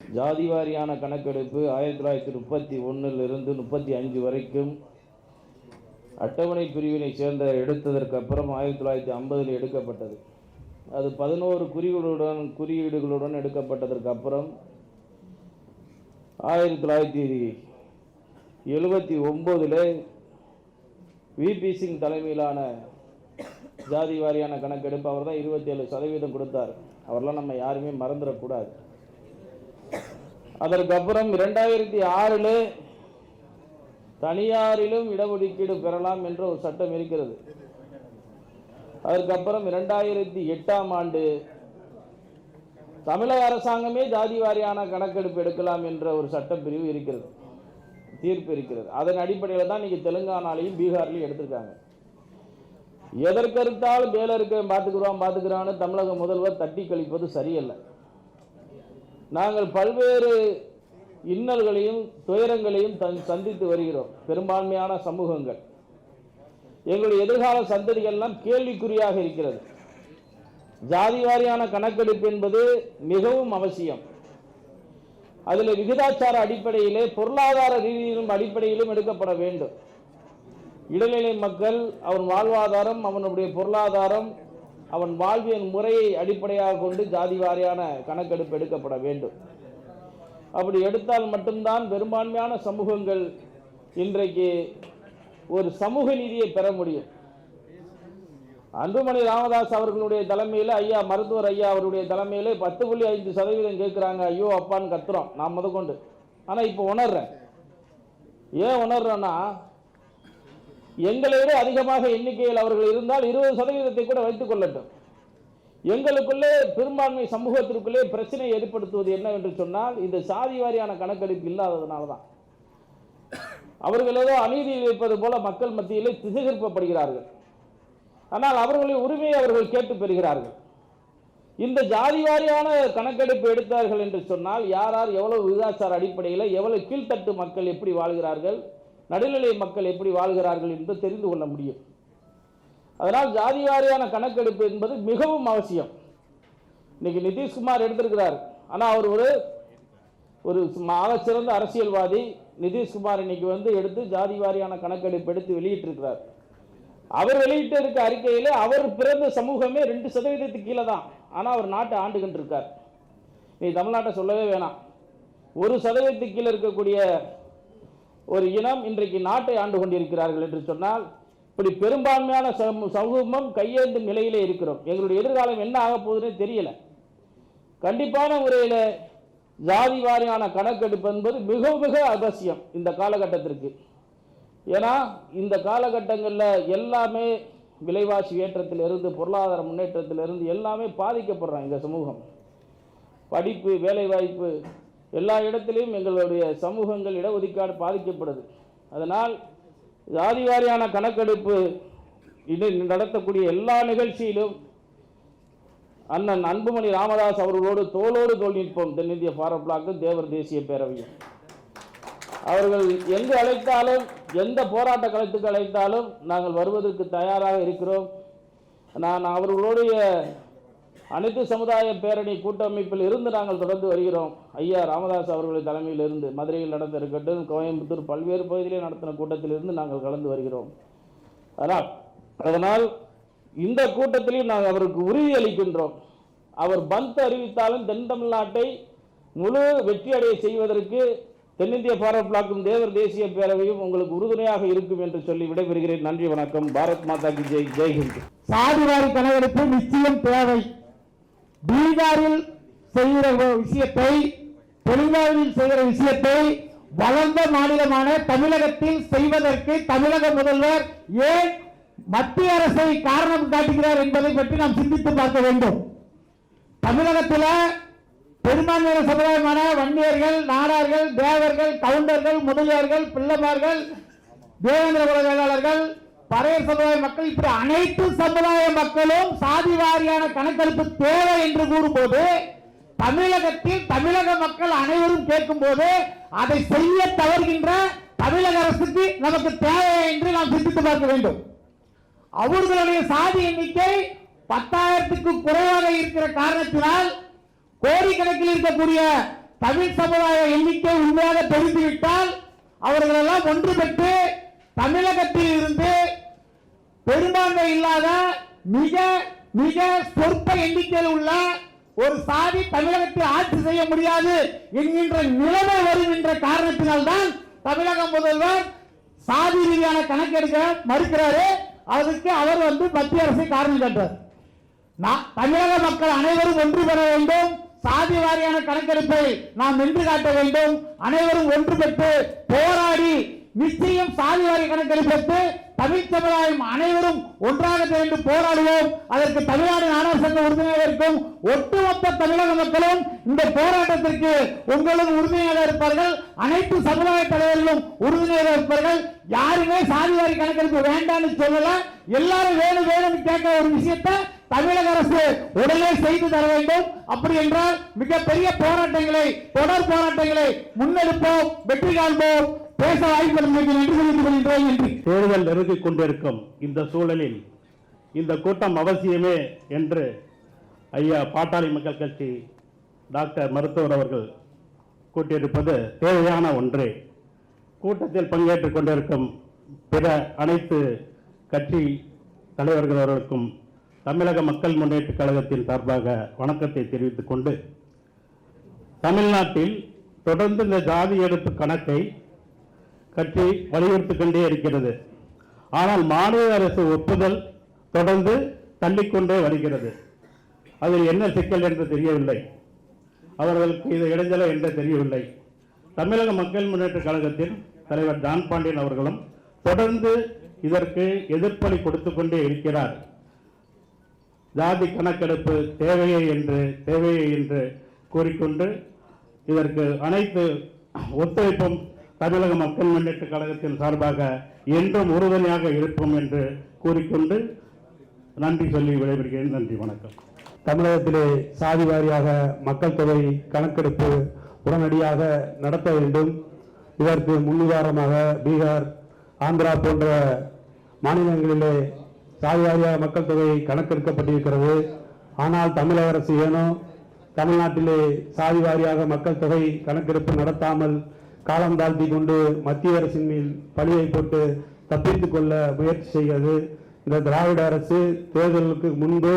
ஜாதி வாரியான கணக்கெடுப்பு ஆயிரத்தி தொள்ளாயிரத்தி முப்பத்தி ஒன்றிலிருந்து முப்பத்தி அஞ்சு வரைக்கும் அட்டவணை பிரிவினை சேர்ந்த எடுத்ததற்கு அப்புறம் ஆயிரத்தி தொள்ளாயிரத்தி ஐம்பதில் எடுக்கப்பட்டது. அது பதினோரு குறிகளுடன் குறியீடுகளுடன் எடுக்கப்பட்டதற்கு அப்புறம் ஆயிரத்தி தொள்ளாயிரத்தி எழுபத்தி ஒம்போதில் விபி சிங் தலைமையிலான ஜாதி வாரியான கணக்கெடுப்பு அவர் தான் இருபத்தேழு சதவீதம் கொடுத்தார். அவரெல்லாம் நம்ம யாருமே மறந்துடக்கூடாது. அதற்கப்புறம் இரண்டாயிரத்தி ஆறில் தனியாரிலும் இடஒதுக்கீடு பெறலாம் என்ற ஒரு சட்டம் இருக்கிறது. அதற்கப்புறம் இரண்டாயிரத்தி எட்டாம் ஆண்டு தமிழக அரசாங்கமே ஜாதி வாரியான கணக்கெடுப்பு எடுக்கலாம் என்ற ஒரு சட்டப்பிரிவு இருக்கிறது தீர்ப்பு இருக்கிறது. அதன் அடிப்படையில் தான் இன்னைக்கு தெலுங்கானாலையும் பீகார்லையும் எடுத்திருக்காங்க. எதற்கருத்தாலும் மேல இருக்க பார்த்துக்கிறோம் பார்த்துக்கிறான்னு தமிழக முதல்வர் தட்டி கழிப்பது சரியல்ல. நாங்கள் பல்வேறு இன்னல்களையும் துயரங்களையும் தன் சந்தித்து வருகிறோம். பெரும்பான்மையான சமூகங்கள். எங்களுடைய எதிர்கால சந்ததிகள்லாம் கேள்விக்குறியாக இருக்கிறது. ஜாதி வாரியான கணக்கெடுப்பு என்பது மிகவும் அவசியம். அதில் விகிதாச்சார அடிப்படையிலே பொருளாதார ரீதியிலும் அடிப்படையிலும் எடுக்கப்பட வேண்டும். இடைநிலை மக்கள் அவன் வாழ்வாதாரம் அவனுடைய பொருளாதாரம் அவன் வாழ்வியல் முறையை அடிப்படையாக கொண்டு ஜாதி வாரியான கணக்கெடுப்பு எடுக்கப்பட வேண்டும். அப்படி எடுத்தால் மட்டும்தான் பெரும்பான்மையான சமூகங்கள் இன்றைக்கு ஒரு சமூக நீதியை பெற முடியும். அன்புமணி ராமதாஸ் அவர்களுடைய தலைமையில் ஐயா மருத்துவர் ஐயா அவருடைய தலைமையில் பத்து புள்ளி ஐந்து சதவீதம் கேட்குறாங்க ஐயோ அப்பான்னு கத்துறோம். நான் முதற்கொண்டு ஆனால் இப்போ உணர்றேன். ஏன் உணர்றேன்னா எங்களை விட அதிகமாக எண்ணிக்கையில் அவர்கள் இருந்தால் இருபது சதவீதத்தை கூட வைத்துக் கொள்ளட்டும் எங்களுக்குள்ளே பெரும்பான்மை சமூகத்திற்குள்ளே பிரச்சனை ஏற்படுத்துவது என்னவென்று சொன்னால் இந்த சாதி வாரியான கணக்கெடுப்பு இல்லாததுனால தான். அவர்கள் ஏதோ அநீதி வைப்பது போல மக்கள் மத்தியிலே திசைகிருப்பப்படுகிறார்கள் ஆனால் அவர்களுடைய உரிமையை அவர்கள் கேட்டு பெறுகிறார்கள். இந்த ஜாதி வாரியான கணக்கெடுப்பு எடுத்தார்கள் என்று சொன்னால் யார் யார் எவ்வளவு விகிதாச்சார அடிப்படையில் எவ்வளவு கீழ்த்தட்டு மக்கள் எப்படி வாழ்கிறார்கள்? நடுநிலை மக்கள் எப்படி வாழ்கிறார்கள் என்று தெரிந்து கொள்ள முடியும். அதனால் ஜாதி வாரியான கணக்கெடுப்பு என்பது மிகவும் அவசியம். இன்னைக்கு நிதிஷ்குமார் எடுத்திருக்கிறார். ஆனால் அவர் ஒரு ஒரு ஆக அரசியல்வாதி. நிதிஷ்குமார் இன்னைக்கு வந்து எடுத்து ஜாதி வாரியான கணக்கெடுப்பு எடுத்து வெளியிட்டிருக்கிறார். அவர் வெளியிட்டு இருக்க அறிக்கையில் அவர் பிறந்த சமூகமே ரெண்டு சதவீதத்துக்கு கீழே தான். ஆனால் அவர் நாட்டை ஆண்டுகிட்டு இருக்கார் நீ தமிழ்நாட்டை சொல்லவே வேணாம். ஒரு சதவீதத்துக்கு கீழே இருக்கக்கூடிய ஒரு இனம் இன்றைக்கு நாட்டை ஆண்டு கொண்டிருக்கிறார்கள் என்று சொன்னால் இப்படி பெரும்பான்மையான சமூ- சமூகமும் கையேந்தும் நிலையிலே இருக்கிறோம். எங்களுடைய எதிர்காலம் என்ன ஆக போகுதுன்னு தெரியல. கண்டிப்பான முறையில் ஜாதி வாரியான கணக்கெடுப்பு என்பது மிக மிக அவசியம் இந்த காலகட்டத்திற்கு. ஏன்னா இந்த காலகட்டங்களில் எல்லாமே விலைவாசி ஏற்றத்திலிருந்து பொருளாதார முன்னேற்றத்திலிருந்து எல்லாமே பாதிக்கப்படுறோம் இந்த சமூகம். படிப்பு வேலைவாய்ப்பு எல்லா இடத்திலையும் எங்களுடைய சமூகங்கள் இடஒதுக்கீடு பாதிக்கப்படுது. அதனால் ஜாதி வாரியான கணக்கெடுப்பு இது நடத்தக்கூடிய எல்லா நிகழ்ச்சியிலும் அண்ணன் அன்புமணி ராமதாஸ் அவர்களோடு தோளோடு தோல் நிற்போம். தென்னிந்திய ஃபாரட் பிளாக்கு தேவர் தேசிய பேரவையும் அவர்கள் எங்கு அழைத்தாலும் எந்த போராட்ட களத்துக்கு அழைத்தாலும் நாங்கள் வருவதற்கு தயாராக இருக்கிறோம். நான் அவர்களுடைய அனைத்து சமுதாய பேரணி கூட்டமைப்பில் இருந்து நாங்கள் தொடர்ந்து வருகிறோம். ஐயா ராமதாஸ் அவர்களுடைய தலைமையில் இருந்து மதுரையில் நடந்த இருக்கட்டும் கோயம்புத்தூர் பல்வேறு பகுதிகளில் நடத்தின கூட்டத்திலிருந்து நாங்கள் கலந்து வருகிறோம். அதனால் அதனால் இந்த கூட்டத்திலையும் நாங்கள் அவருக்கு உறுதி அளிக்கின்றோம். அவர் பந்த் அறிவித்தாலும் தென் தமிழ்நாட்டை முழு வெற்றியடைய செய்வதற்கு தென்னிந்திய பாரத் பிளாக்கும் தேவர் தேசிய பேரவையும் உங்களுக்கு உறுதுணையாக இருக்கும் என்று சொல்லி விடைபெறுகிறேன். நன்றி வணக்கம். பாரத் மாதா கி ஜெய். ஜெய்ஹிந்த் சாதிவாரி கணக்கெடுப்பு நிச்சயம் தேவை. பீகாரில் செய்கிற ஒரு விஷயத்தை தெலுங்கானாவில் செய்கிற விஷயத்தை வளர்ந்த மாநிலமான தமிழகத்தில் செய்வதற்கு தமிழக முதல்வர் ஏன் மத்திய அரசை காரணம் காட்டுகிறார் என்பதை பற்றி நாம் சிந்தித்து பார்க்க வேண்டும். தமிழகத்தில் பெரும்பான்மையான சமுதாயமான வன்னியர்கள் நாடார்கள் தேவர்கள் கவுண்டர்கள் முதலியார்கள் பிள்ளைமார்கள் தேவேந்திர குல வேளாளர்கள் பறையர் சமுதாய மக்கள் இப்படி அனைத்து சமுதாய மக்களும் சாதி வாரியான கணக்கெடுப்பு தேவை என்று கூறும்போது தமிழகத்தில் தமிழக மக்கள் அனைவரும் கேட்கும்போது அதை செய்ய தவறுகின்ற தமிழக அரசுக்கு நமக்கு தேவை என்று நாம் சிந்தித்து பார்க்க வேண்டும். அவர்களுடைய சாதி எண்ணிக்கை பத்தாயிரத்துக்கு குறைவாக இருக்கிற காரணத்தினால் கோடிக்கணக்கில் இருக்கக்கூடிய தமிழ் சமுதாய எண்ணிக்கை உண்மையாக தெரிந்துவிட்டால் அவர்களெல்லாம் ஒன்று பெற்று தமிழகத்தில் இருந்து பெரும்பான்மை இல்லாத மிக மிக சொற்ப எண்ணிக்கையில் உள்ள ஒரு சாதி தமிழகத்தில் ஆட்சி செய்ய முடியாது என்கின்ற நிலைமை வரும் என்ற காரணத்தினால்தான் தமிழக முதல்வர் சாதி ரீதியான கணக்கெடுக்க மறுக்கிறாரு. அதுக்கு அவர் வந்து மத்திய அரசை காரணம் கேட்டார். நான் தமிழக மக்கள் அனைவரும் ஒன்று பெற வேண்டும். சாதி வாரியான கணக்கெடுப்பை நாம் நின்று காட்ட வேண்டும். அனைவரும் ஒன்று பெற்று போராடி நிச்சயம் சாதி வாரி கணக்கெடுப்பு தமிழ் சமுதாயம் அனைவரும் ஒன்றாக சேர்ந்து போராடுவோம். அதற்கு தமிழ்நாடு நாடார் சங்க உறுதுணையாக இருக்கும் ஒட்டுமொத்த தமிழக மக்களும் இந்த போராட்டத்திற்கு உங்களும் உறுதுணையாக இருப்பார்கள். அனைத்து சமுதாய தலைவர்களும் உறுதுணையாக இருப்பார்கள். யாருமே சாதிவாரி கணக்கெடுப்பு வேண்டாம்னு சொல்லல. எல்லாரும் வேணும் வேணும்னு கேட்க ஒரு விஷயத்தை தமிழக அரசு உடனே செய்து தர வேண்டும். அப்படி என்றால் மிகப்பெரிய போராட்டங்களை தொடர் போராட்டங்களை முன்னெடுப்போம் வெற்றி காண்போம். பேச வாய்ப்பு நன்றி தெரிவித்துக் கொள்கின்றேன் தேர்தல் நெருங்கிக் கொண்டிருக்கும் இந்த சூழலில் இந்த கூட்டம் அவசியமே என்று ஐயா பாட்டாளி மக்கள் கட்சி டாக்டர் மருத்துவர் அவர்கள் கூட்டியிருப்பது தேவையான ஒன்றே. கூட்டத்தில் பங்கேற்றுக் கொண்டிருக்கும் பிற அனைத்து கட்சி தலைவர்கள் அவர்களுக்கும் தமிழக மக்கள் முன்னேற்றக் கழகத்தின் சார்பாக வணக்கத்தை தெரிவித்துக் கொண்டு தமிழ்நாட்டில் தொடர்ந்து இந்த ஜாதி எடுப்பு கணக்கை கட்சி வலியுறுத்திக் கொண்டே இருக்கிறது. ஆனால் மாநில அரசு ஒப்புதல் தொடர்ந்து தள்ளிக்கொண்டே வருகிறது. அதில் என்ன சிக்கல் என்று தெரியவில்லை. அவர்களுக்கு இது இடைஞ்சலை என்று தெரியவில்லை. தமிழக மக்கள் முன்னேற்ற கழகத்தின் தலைவர் ஜான் பாண்டியன் அவர்களும் தொடர்ந்து இதற்கு எதிர்ப்பலி கொடுத்து கொண்டே இருக்கிறார். ஜாதி கணக்கெடுப்பு தேவையே என்று தேவையே என்று கூறிக்கொண்டு இதற்கு அனைத்து ஒத்துழைப்பும் தமிழக மக்கள் முன்னேற்ற கழகத்தின் சார்பாக என்றும் உறுதுணையாக இருப்போம் என்று கூறிக்கொண்டு நன்றி சொல்லி விடைபெறுகிறேன். நன்றி வணக்கம். தமிழகத்திலே சாதி வாரியாக மக்கள் தொகை கணக்கெடுப்பு உடனடியாக நடத்த வேண்டும். இதற்கு முன்னுதாரணமாக பீகார் ஆந்திரா போன்ற மாநிலங்களிலே சாதி வாரியாக மக்கள் தொகை கணக்கெடுக்கப்பட்டிருக்கிறது. ஆனால் தமிழக அரசு ஏனோ? தமிழ்நாட்டிலே சாதி வாரியாக மக்கள் தொகை கணக்கெடுப்பு நடத்தாமல் காலம் தாழ்த்தி கொண்டு மத்திய அரசின் மேல் பழியை போட்டு தப்பித்துக் கொள்ள முயற்சி செய்கிறது. இந்த திராவிட அரசு தேர்தலுக்கு முன்பு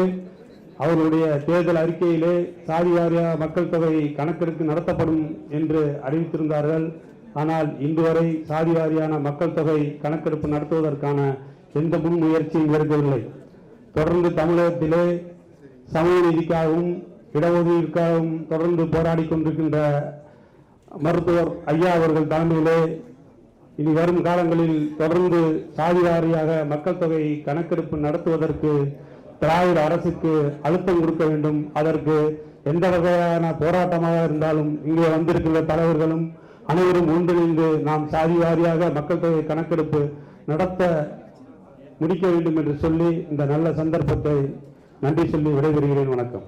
அவர்களுடைய தேர்தல் அறிக்கையிலே சாதிவாரியா மக்கள் தொகை கணக்கெடுப்பு நடத்தப்படும் என்று அறிவித்திருந்தார்கள். ஆனால் இன்று வரை சாதி வாரியான மக்கள் தொகை கணக்கெடுப்பு நடத்துவதற்கான எந்த முன்முயற்சியும் எடுக்கவில்லை. தொடர்ந்து தமிழகத்திலே சமூக நீதிக்காகவும் இடஒதுக்கீடுக்காகவும் தொடர்ந்து போராடி கொண்டிருக்கின்ற மருத்துவர் ஐயா அவர்கள் தலைமையிலே இனி வரும் காலங்களில் தொடர்ந்து சாதி வாரியாக மக்கள் தொகை கணக்கெடுப்பு நடத்துவதற்கு திராவிட அரசுக்கு அழுத்தம் கொடுக்க வேண்டும். அதற்கு எந்த வகையான போராட்டமாக இருந்தாலும் இங்கே வந்திருக்கிற தலைவர்களும் அனைவரும் ஒன்றிணைந்து நாம் சாதி வாரியாக மக்கள் தொகை கணக்கெடுப்பு நடத்த முடிக்க வேண்டும் என்று சொல்லி இந்த நல்ல சந்தர்ப்பத்தை நன்றி சொல்லி விடைபெறுகிறேன். வணக்கம்.